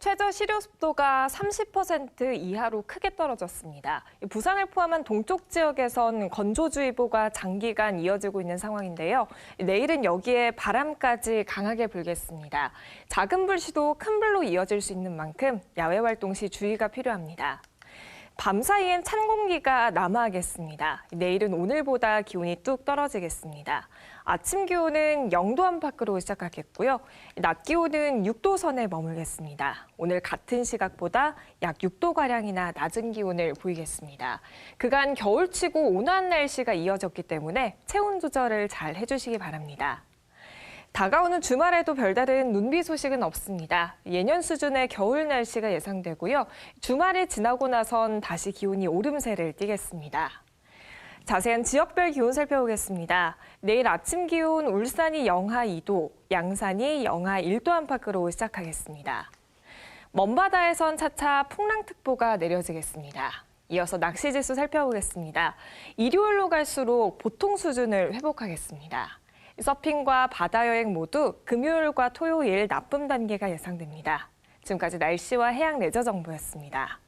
최저 실효 습도가 30% 이하로 크게 떨어졌습니다. 부산을 포함한 동쪽 지역에선 건조주의보가 장기간 이어지고 있는 상황인데요. 내일은 여기에 바람까지 강하게 불겠습니다. 작은 불씨도 큰 불로 이어질 수 있는 만큼 야외 활동 시 주의가 필요합니다. 밤 사이엔 찬 공기가 남아하겠습니다. 내일은 오늘보다 기온이 뚝 떨어지겠습니다. 아침 기온은 0도 안팎으로 시작하겠고요. 낮 기온은 6도 선에 머물겠습니다. 오늘 같은 시각보다 약 6도가량이나 낮은 기온을 보이겠습니다. 그간 겨울치고 온화한 날씨가 이어졌기 때문에 체온 조절을 잘 해주시기 바랍니다. 다가오는 주말에도 별다른 눈비 소식은 없습니다. 예년 수준의 겨울 날씨가 예상되고요. 주말이 지나고 나선 다시 기온이 오름세를 띠겠습니다. 자세한 지역별 기온 살펴보겠습니다. 내일 아침 기온 울산이 영하 2도, 양산이 영하 1도 안팎으로 시작하겠습니다. 먼바다에선 차차 풍랑특보가 내려지겠습니다. 이어서 낚시지수 살펴보겠습니다. 일요일로 갈수록 보통 수준을 회복하겠습니다. 서핑과 바다 여행 모두 금요일과 토요일 나쁨 단계가 예상됩니다. 지금까지 날씨와 해양 레저 정보였습니다.